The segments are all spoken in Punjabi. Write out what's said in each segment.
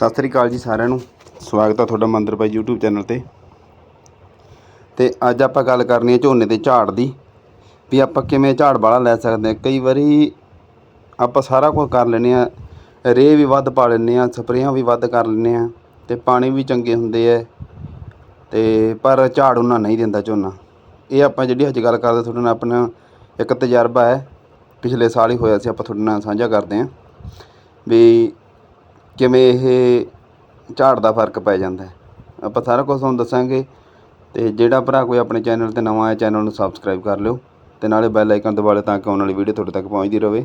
ਸਤਿ ਸ੍ਰੀ ਅਕਾਲ ਜੀ ਸਾਰਿਆਂ ਨੂੰ। ਸਵਾਗਤ ਆ ਤੁਹਾਡਾ ਮੰਦਰ ਬਾਈ YouTube ਚੈਨਲ ਤੇ। ਤੇ ਅੱਜ ਆਪਾਂ ਗੱਲ ਕਰਨੀ ਹੈ ਝੋਨੇ ਦੇ ਝਾੜ ਦੀ, ਵੀ ਆਪਾਂ ਕਿਵੇਂ ਝਾੜ ਵਾਲਾ ਲੈ ਸਕਦੇ ਹਾਂ ਕਈ ਵਾਰੀ ਆਪਾਂ ਸਾਰਾ ਕੁਝ ਕਰ ਲੈਂਦੇ ਆ, ਰੇਹ ਵੀ ਵੱਧ ਪਾ ਲੈਂਦੇ ਆ, ਸਪਰੇਆਂ ਵੀ ਵੱਧ ਕਰ ਲੈਂਦੇ ਆ, ਤੇ ਪਾਣੀ ਵੀ ਚੰਗੇ ਹੁੰਦੇ ਆ, ਤੇ ਪਰ ਝਾੜ ਉਹਨਾਂ ਨਹੀਂ ਦਿੰਦਾ ਝੋਨਾ। ਇਹ ਆਪਾਂ ਜਿਹੜੀ ਅੱਜ ਗੱਲ ਕਰਦੇ ਤੁਹਾਡੇ ਨਾਲ ਆਪਣਾ ਇੱਕ ਤਜਰਬਾ ਹੈ। ਪਿਛਲੇ ਸਾਲ ਹੀ ਹੋਇਆ ਸੀ, ਆਪਾਂ ਤੁਹਾਡੇ ਨਾਲ ਸਾਂਝਾ ਕਰਦੇ ਹਾਂ ਵੀ ਕਿਵੇਂ ਇਹ ਝਾੜ ਦਾ ਫ਼ਰਕ ਪੈ ਜਾਂਦਾ ਆਪਾਂ ਸਾਰਾ ਕੁਝ ਤੁਹਾਨੂੰ ਦੱਸਾਂਗੇ ਤੇ ਜਿਹੜਾ ਭਰਾ ਕੋਈ ਆਪਣੇ ਚੈਨਲ ਤੇ ਨਵਾਂ ਆਇਆ ਚੈਨਲ ਨੂੰ ਸਬਸਕ੍ਰਾਈਬ ਕਰ ਲਿਓ ਤੇ ਨਾਲੇ ਬੈਲ ਆਈਕਨ ਦਬਾ ਲਿਓ ਤਾਂ ਕਿ ਆਉਣ ਵਾਲੀ ਵੀਡੀਓ ਤੁਹਾਡੇ ਤੱਕ ਪਹੁੰਚਦੀ ਰਹੇ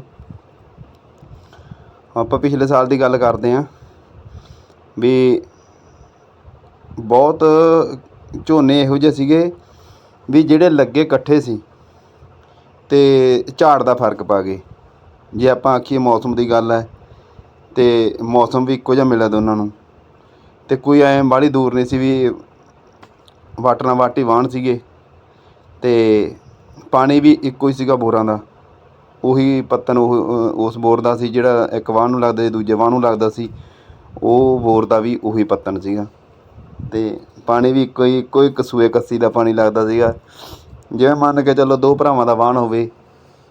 ਆਪਾਂ ਪਿਛਲੇ ਸਾਲ ਦੀ ਗੱਲ ਕਰਦੇ ਹਾਂ ਵੀ ਬਹੁਤ ਝੋਨੇ ਇਹੋ ਜਿਹੇ ਸੀਗੇ ਵੀ ਜਿਹੜੇ ਲੱਗੇ ਇਕੱਠੇ ਸੀ ਤੇ ਝਾੜ ਦਾ ਫ਼ਰਕ ਪਾ ਗਏ। ਜੇ ਆਪਾਂ ਆਖੀਏ ਮੌਸਮ ਦੀ ਗੱਲ ਹੈ ਅਤੇ ਮੌਸਮ ਵੀ ਇੱਕੋ ਜਿਹਾ ਮਿਲਿਆ ਦੋਨਾਂ ਨੂੰ। ਅਤੇ ਕੋਈ ਐਂ ਬਾਹਲੀ ਦੂਰ ਨਹੀਂ ਸੀ ਵੀ ਵਾਟਣਾ ਵਾਟੀ ਵਾਹਣ ਸੀਗੇ। ਅਤੇ ਪਾਣੀ ਵੀ ਇੱਕੋ ਹੀ ਸੀਗਾ ਬੋਰਾਂ ਦਾ। ਉਹੀ ਪੱਤਨ ਉਹ, ਉਸ ਬੋਰ ਦਾ ਸੀ ਜਿਹੜਾ ਇੱਕ ਵਾਹ ਨੂੰ ਲੱਗਦਾ ਸੀ, ਦੂਜੇ ਵਾਹ ਨੂੰ ਲੱਗਦਾ ਸੀ। ਉਹ ਬੋਰ ਦਾ ਵੀ ਉਹੀ ਪੱਤਨ ਸੀਗਾ। ਅਤੇ ਪਾਣੀ ਵੀ ਇੱਕੋ ਹੀ ਇੱਕੋ ਹੀ ਕਸੂਏ ਕੱਸੀ ਦਾ ਪਾਣੀ ਲੱਗਦਾ ਸੀਗਾ। ਜਿਵੇਂ ਮੰਨ ਕੇ ਚੱਲੋ ਦੋ ਭਰਾਵਾਂ ਦਾ ਵਾਹਣ ਹੋਵੇ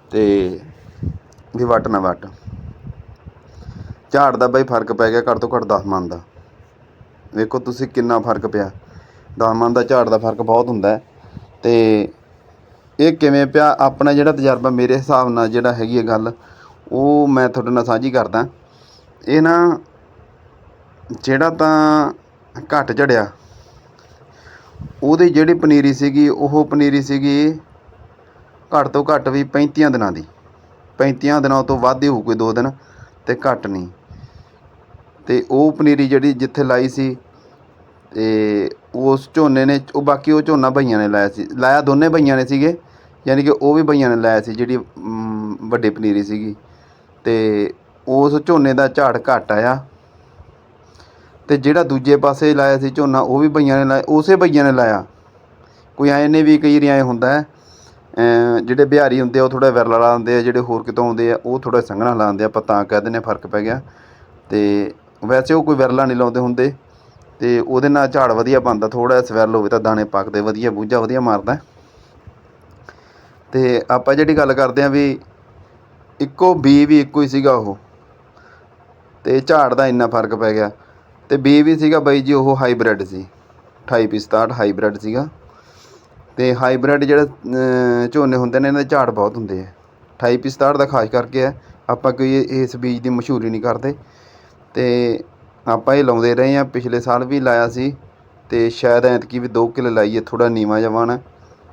ਅਤੇ ਵੀ ਵੱਟ ਨਾ ਵੱਟ। ਝਾੜ ਦਾ ਬਾਈ ਫ਼ਰਕ ਪੈ ਗਿਆ ਘੱਟ ਤੋਂ ਘੱਟ 10 ਮਣ ਦਾ। ਵੇਖੋ ਤੁਸੀਂ ਕਿੰਨਾ ਫ਼ਰਕ ਪਿਆ। 10 ਮਣ ਦਾ ਝਾੜ ਦਾ ਫ਼ਰਕ ਬਹੁਤ ਹੁੰਦਾ ਹੈ। ਤੇ ਇਹ ਕਿਵੇਂ ਪਿਆ? ਆਪਣਾ ਜਿਹੜਾ ਤਜਰਬਾ ਮੇਰੇ ਹਿਸਾਬ ਨਾਲ ਜਿਹੜਾ ਹੈਗੀ ਹੈ ਗੱਲ, ਉਹ ਮੈਂ ਤੁਹਾਡੇ ਨਾਲ ਸਾਂਝੀ ਕਰਦਾ। ਇਹ ਨਾ ਜਿਹੜਾ ਤਾਂ ਘੱਟ ਝੜਿਆ, ਉਹਦੀ ਜਿਹੜੀ ਪਨੀਰੀ ਸੀਗੀ, ਉਹ ਪਨੀਰੀ ਸੀਗੀ ਘੱਟ ਤੋਂ ਘੱਟ ਵੀ 35 ਦਿਨਾਂ ਦੀ। 35 ਦਿਨਾਂ ਤੋਂ ਵੱਧ ਹੀ ਹੋਊ ਕੋਈ ਦੋ ਦਿਨ, ਤੇ ਘੱਟ ਨਹੀਂ। ਅਤੇ ਉਹ ਪਨੀਰੀ ਜਿਹੜੀ ਜਿੱਥੇ ਲਾਈ ਸੀ ਅਤੇ ਉਸ ਝੋਨੇ ਨੇ ਉਹ ਬਾਕੀ ਉਹ ਝੋਨਾ ਬਈਆਂ ਨੇ ਲਾਇਆ ਸੀ। ਲਾਇਆ ਦੋਨੇ ਬਈਆਂ ਨੇ ਸੀਗੇ ਯਾਨੀ ਕਿ ਉਹ ਵੀ ਬਈਆਂ ਨੇ ਲਾਇਆ ਸੀ ਜਿਹੜੀ ਅਮ, ਵੱਡੀ ਪਨੀਰੀ ਸੀਗੀ। ਅਤੇ ਉਸ ਝੋਨੇ ਦਾ ਝਾੜ ਘੱਟ ਆਇਆ। ਅਤੇ ਜਿਹੜਾ ਦੂਜੇ ਪਾਸੇ ਲਾਇਆ ਸੀ ਝੋਨਾ ਉਹ ਵੀ ਬਈਆਂ ਨੇ ਲਾਇਆ ਉਸੇ ਬਈਆਂ ਨੇ ਲਾਇਆ। ਕੋਈ ਐਂ ਨੇ ਵੀ ਕਈ ਵਾਰੀ ਹੁੰਦਾ ਹੈ ਜਿਹੜੇ ਬਿਹਾਰੀ ਹੁੰਦੇ ਆ ਉਹ ਥੋੜਾ ਵਿਰਲਾ ਲਾਉਂਦੇ ਆ ਜਿਹੜੇ ਹੋਰ ਕਿਤੋਂ ਆਉਂਦੇ ਆ ਉਹ ਥੋੜਾ ਸੰਘਣਾ ਲਾਉਂਦੇ ਆ ਆਪਾਂ ਤਾਂ ਕਹਿ ਦਿੰਦੇ ਹਾਂ ਫ਼ਰਕ ਪੈ ਗਿਆ। ਤੇ ਵੈਸੇ ਉਹ ਕੋਈ ਵਿਰਲਾ ਨਹੀਂ ਲਾਉਂਦੇ ਹੁੰਦੇ ਤੇ ਉਹਦੇ ਨਾਲ ਝਾੜ ਵਧੀਆ ਬਣਦਾ ਥੋੜਾ ਜਿਹਾ ਸਵੈਲ ਹੋਵੇ ਤਾਂ ਦਾਣੇ ਪੱਕਦੇ ਵਧੀਆ ਬੂਝਾ ਵਧੀਆ ਮਾਰਦਾ। ਤੇ ਆਪਾਂ ਜਿਹੜੀ ਗੱਲ ਕਰਦੇ ਆ ਵੀ ਇੱਕੋ ਬੀ ਵੀ ਇੱਕੋ ਹੀ ਸੀਗਾ ਉਹ, ਤੇ ਝਾੜ ਦਾ ਇੰਨਾ ਫ਼ਰਕ ਪੈ ਗਿਆ। ਤੇ ਬੀ ਵੀ ਸੀਗਾ ਬਾਈ ਜੀ, ਉਹ ਹਾਈਬ੍ਰਿਡ ਸੀ 2867 ਹਾਈਬ੍ਰਿਡ ਸੀਗਾ। ਤੇ ਹਾਈਬ੍ਰਿਡ ਜਿਹੜੇ ਝੋਨੇ ਹੁੰਦੇ ਨੇ, ਇਹਨਾਂ ਦੇ ਝਾੜ ਬਹੁਤ ਹੁੰਦੇ ਆ। 2867 ਦਾ ਖਾਸ ਕਰਕੇ ਹੈ, ਆਪਾਂ ਕੋਈ ਇਸ ਬੀਜ ਦੀ ਮਸ਼ਹੂਰੀ ਨਹੀਂ ਕਰਦੇ। ਅਤੇ ਆਪਾਂ ਇਹ ਲਾਉਂਦੇ ਰਹੇ ਹਾਂ। ਪਿਛਲੇ ਸਾਲ ਵੀ ਲਾਇਆ ਸੀ ਅਤੇ ਸ਼ਾਇਦ ਐਤਕੀ ਵੀ ਦੋ ਕਿੱਲੇ ਲਾਈਏ, ਥੋੜ੍ਹਾ ਨੀਵਾਂ ਜਿਹਾ ਹੈ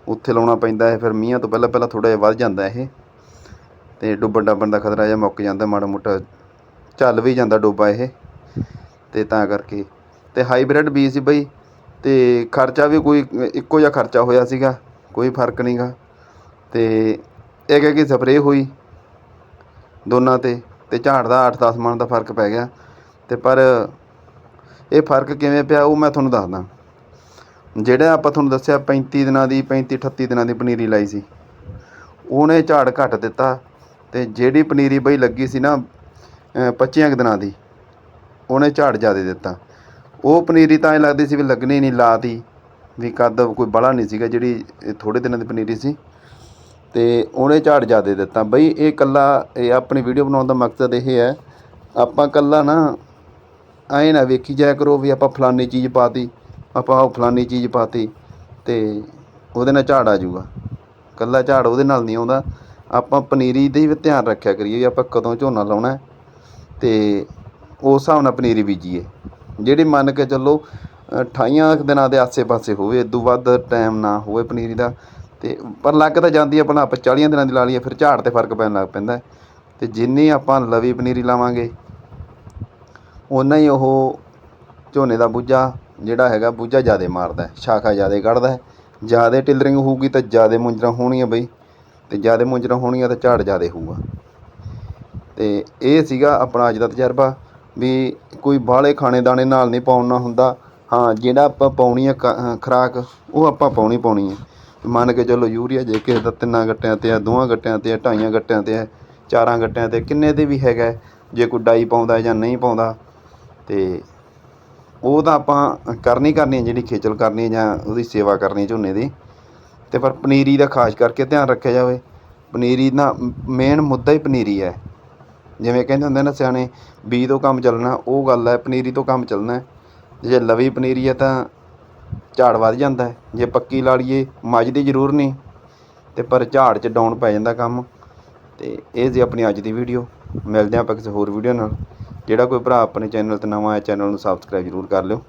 ਉੱਥੇ ਲਾਉਣਾ ਪੈਂਦਾ ਹੈ, ਫਿਰ ਮੀਂਹਾਂ ਤੋਂ ਪਹਿਲਾਂ ਪਹਿਲਾਂ ਥੋੜ੍ਹਾ ਜਿਹਾ ਵੱਧ ਜਾਂਦਾ ਇਹ। ਅਤੇ ਡੁੱਬਣ ਡੱਬਣ ਦਾ ਖਤਰਾ ਜਿਹਾ ਮੁੱਕ ਜਾਂਦਾ, ਮਾੜਾ ਮੋਟਾ ਚੱਲ ਵੀ ਜਾਂਦਾ ਡੋਬਾ ਇਹ। ਅਤੇ ਤਾਂ ਕਰਕੇ। ਅਤੇ ਹਾਈਬ੍ਰਿਡ ਬੀਜ ਸੀ ਬਈ ਅਤੇ ਖਰਚਾ ਵੀ ਕੋਈ ਇੱਕੋ ਜਿਹਾ ਖਰਚਾ ਹੋਇਆ ਸੀਗਾ, ਕੋਈ ਫ਼ਰਕ ਨਹੀਂਗਾ ਅਤੇ ਇਹ ਇੱਕ ਹੀ ਸਪਰੇਅ ਹੋਈ ਦੋਨਾਂ ਤੇ ਤੇ ਝਾੜ ਦਾ 8-10 ਮਣ ਦਾ ਫ਼ਰਕ ਪੈ ਗਿਆ। ਤੇ ਪਰ ਇਹ ਫ਼ਰਕ ਕਿਵੇਂ ਪਿਆ ਉਹ ਮੈਂ ਤੁਹਾਨੂੰ ਦੱਸਦਾ। ਜਿਹੜਾ ਆਪਾਂ ਤੁਹਾਨੂੰ ਦੱਸਿਆ 35 ਦਿਨਾਂ ਦੀ 35 38 ਦਿਨਾਂ ਦੀ ਪਨੀਰੀ ਲਾਈ ਸੀ। ਉਹਨੇ ਝਾੜ ਘੱਟ ਦਿੱਤਾ ਤੇ ਜਿਹੜੀ ਪਨੀਰੀ ਬਈ ਲੱਗੀ ਸੀ ਨਾ ਅ, 25 ਕੁ ਦਿਨਾਂ ਦੀ ਉਹਨੇ ਝਾੜ ਜ਼ਿਆਦਾ ਦਿੱਤਾ। ਉਹ ਪਨੀਰੀ ਤਾਂ ਐ ਲੱਗਦੀ ਸੀ ਵੀ ਲੱਗਣੀ ਨਹੀਂ ਲਾਤੀ ਵੀ ਕੱਦ ਕੋਈ ਬੜਾ ਨਹੀਂ ਸੀਗਾ ਜਿਹੜੀ ਥੋੜੇ ਦਿਨਾਂ ਦੀ ਪਨੀਰੀ ਸੀ। ਤੇ ਉਹਨੇ ਝਾੜ ਜ਼ਿਆਦਾ ਦਿੱਤਾ। ਬਈ ਇਹ ਕੱਲਾ ਇਹ ਆਪਣੀ ਵੀਡੀਓ ਬਣਾਉਣ ਦਾ ਮਕਸਦ ਇਹ ਹੈ ਆਪਾਂ ਕੱਲਾ ਨਾ ਐਂ ਨਾ ਵੇਖੀ ਜਾਇਆ ਕਰੋ ਵੀ ਆਪਾਂ ਫਲਾਨੀ ਚੀਜ਼ ਪਾਤੀ, ਆਪਾਂ ਉਹ ਫਲਾਨੀ ਚੀਜ਼ ਪਾਤੀ ਤੇ ਉਹਦੇ ਨਾਲ ਝਾੜ ਆ ਜਾਊਗਾ। ਕੱਲਾ ਝਾੜ ਉਹਦੇ ਨਾਲ ਨਹੀਂ ਆਉਂਦਾ। ਆਪਾਂ ਪਨੀਰੀ ਦੇ ਵੀ ਧਿਆਨ ਰੱਖਿਆ ਕਰੀਏ ਵੀ ਆਪਾਂ ਕਦੋਂ ਝੋਨਾ ਲਾਉਣਾ ਹੈ ਤੇ ਉਸ ਹਿਸਾਬ ਨਾਲ ਪਨੀਰੀ ਬੀਜੀਏ। ਜਿਹੜੀ ਮੰਨ ਕੇ ਚੱਲੋ 28 ਦਿਨਾਂ ਦੇ ਆਸੇ-ਪਾਸੇ ਹੋਵੇ ਇਦੋਂ ਵੱਧ ਟਾਈਮ ਨਾ ਹੋਵੇ ਪਨੀਰੀ ਦਾ, ਤੇ ਪਰ ਲੱਗ ਤਾਂ ਜਾਂਦੀ ਹੈ ਆਪਣਾ ਆਪਾਂ 40 ਦਿਨਾਂ ਦੀ ਲਾ ਲਈਏ, ਫਿਰ ਝਾੜ ਤੇ ਫ਼ਰਕ ਪੈਣ ਲੱਗ ਪੈਂਦਾ ਹੈ। ਤੇ ਜਿੰਨੀ ਆਪਾਂ ਲਵੀ ਪਨੀਰੀ ਲਾਵਾਂਗੇ ਓਨਾ ਹੀ ਉਹ ਝੋਨੇ ਦਾ ਬੂਝਾ ਜਿਹੜਾ ਹੈਗਾ ਬੂਝਾ ਜ਼ਿਆਦਾ ਮਾਰਦਾ ਸ਼ਾਖਾ ਜ਼ਿਆਦਾ ਕੱਢਦਾ ਜ਼ਿਆਦਾ ਟਿਲਰਿੰਗ ਹੋਊਗੀ ਤਾਂ ਜ਼ਿਆਦਾ ਮੁੰਜਰਾ ਹੋਣੀਆਂ ਬਈ ਅਤੇ ਜ਼ਿਆਦਾ ਮੁੰਜਰਾ ਹੋਣੀਆਂ ਤਾਂ ਝਾੜ ਜ਼ਿਆਦਾ ਹੋਊਗਾ। ਅਤੇ ਇਹ ਸੀਗਾ ਆਪਣਾ ਅੱਜ ਦਾ ਤਜਰਬਾ ਵੀ ਕੋਈ ਬਾਹਲੇ ਖਾਣੇ ਦਾਣੇ ਨਾਲ ਨਹੀਂ ਪਾਉਣਾ ਹੁੰਦਾ। ਹਾਂ, ਜਿਹੜਾ ਆਪਾਂ ਪਾਉਣੀ ਆ ਕ- ਖੁਰਾਕ, ਉਹ ਆਪਾਂ ਪਾਉਣੀ ਪਾਉਣੀ ਹੈ। ਮੰਨ ਕੇ ਚੱਲੋ ਯੂਰੀਆ ਜੇ ਕਿਸੇ ਦਾ ਤਿੰਨਾਂ ਗੱਟਿਆਂ ਤੇ ਆ ਦੋਹਾਂ ਗੱਟਿਆਂ ਤੇ ਆ ਢਾਈਆਂ ਗੱਟਿਆਂ ਤੇ ਆ ਚਾਰਾਂ ਗੱਟਿਆਂ ਤੇ ਕਿੰਨੇ ਤੇ ਵੀ ਹੈਗਾ ਜੇ ਕੋਈ ਡਾਈ ਪਾਉਂਦਾ ਜਾਂ ਨਹੀਂ ਪਾਉਂਦਾ ਤੇ ਉਹ ਤਾਂ ਆਪਾਂ ਕਰਨੀ ਕਰਨੀ ਹੈ, ਜਿਹੜੀ ਖੇਚਲ ਕਰਨੀ ਹੈ ਜਾਂ ਉਹਦੀ ਸੇਵਾ ਕਰਨੀ ਝੋਨੇ ਦੀ। ਤੇ ਪਰ ਪਨੀਰੀ ਦਾ ਖਾਸ ਕਰਕੇ ਧਿਆਨ ਰੱਖਿਆ ਜਾਵੇ। ਪਨੀਰੀ ਦਾ ਮੇਨ ਮੁੱਦਾ ਹੀ ਪਨੀਰੀ ਹੈ। ਜਿਵੇਂ ਕਹਿੰਦੇ ਹੁੰਦੇ ਨਾ ਸਿਆਣੇ ਬੀ ਤੋਂ ਕੰਮ ਚੱਲਣਾ, ਉਹ ਗੱਲ ਹੈ, ਪਨੀਰੀ ਤੋਂ ਕੰਮ ਚੱਲਣਾ ਹੈ। ਜੇ ਲਵੀ ਪਨੀਰੀ ਹੈ ਤਾਂ ਝਾੜ ਵੱਧ ਜਾਂਦਾ ਹੈ। ਜੇ ਪੱਕੀ ਲਾ ਲਈਏ ਮੱਝਦੀ ਜ਼ਰੂਰ ਨਹੀਂ। ਤੇ ਪਰ ਝਾੜ 'ਚ ਡਾਊਨ ਪੈ ਜਾਂਦਾ ਕੰਮ। ਤੇ ਇਹ ਸੀ ਆਪਣੀ ਅੱਜ ਦੀ ਵੀਡੀਓ ਮਿਲਦੇ ਹਾਂ ਆਪਾਂ ਕਿਸੇ ਹੋਰ ਵੀਡੀਓ ਨਾਲ। ਜਿਹੜਾ ਕੋਈ ਭਰਾ ਆਪਣੇ ਚੈਨਲ ਤੇ ਨਵਾਂ ਹੈ ਚੈਨਲ ਨੂੰ ਸਬਸਕ੍ਰਾਈਬ ਜ਼ਰੂਰ ਕਰ ਲਿਓ।